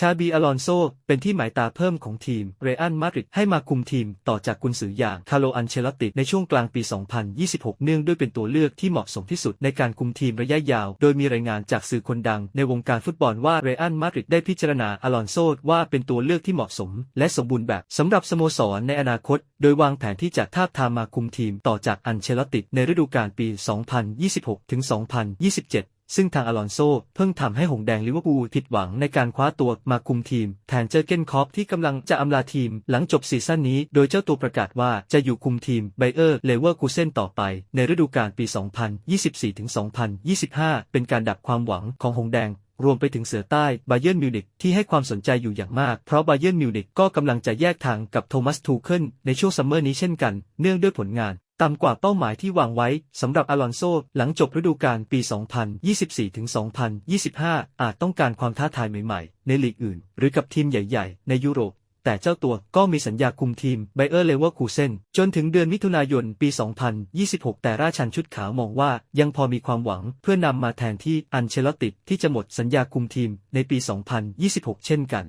ชาบีอลอนโซ เป็นที่หมายตาเพิ่มของทีมเรอัลมาดริดให้มาคุมทีมต่อจากกุนซืออย่างคาร์โลอันเชลติในช่วงกลางปี 2026 เนื่องด้วยเป็นตัวเลือกที่เหมาะสมที่สุดในการคุมทีมระยะยาว โดยมีรายงานจากสื่อคนดังในวงการฟุตบอลว่าเรอัลมาดริดได้พิจารณาอลอนโซว่าเป็นตัวเลือกที่เหมาะสม และสมบูรณ์แบบสำหรับสโมสรในอนาคต โดยวางแผนที่จะทาบทามมาคุมทีมต่อจากอันเชลติในฤดูกาลปี 2026ถึง2027 ซึ่งทางอลอนโซเพิ่งทำให้หงแดงลิเวอร์พูลผิดหวังในการคว้าตัวมาคุมทีม แทนเจอร์เกนคอปที่กำลังจะอำลาทีมหลังจบซีซั่นนี้ โดยเจ้าตัวประกาศว่าจะอยู่คุมทีมไบเออร์เลเวอร์คูเซนต่อไป ในฤดูกาลปี 2024-2025 เป็นการดับความหวังของหงแดงรวมไปถึงเสือใต้บาเยิร์นมิวนิกที่ให้ความสนใจอยู่อย่างมาก เพราะบาเยิร์นมิวนิกก็กำลังจะแยกทางกับโทมัสทูเคิลในช่วงซัมเมอร์นี้เช่นกัน เนื่องด้วยผลงาน ต่ำกว่าเป้าหมายที่วางไว้สำหรับอลอนโซหลังจบฤดูกาลปี 2024-2025 อาจต้องการความท้าทายใหม่ๆ ในลีกอื่น หรือกับทีมใหญ่ๆ ในยุโรป แต่เจ้าตัวก็มีสัญญาคุมทีมไบเออร์เลเวอร์คูเซนจนถึงเดือนมิถุนายนปี 2026 แต่ราชันชุดขาวมองว่ายังพอมีความหวังเพื่อนำมาแทนที่อันเชลตติที่จะหมดสัญญาคุมทีมในปี 2026 เช่นกัน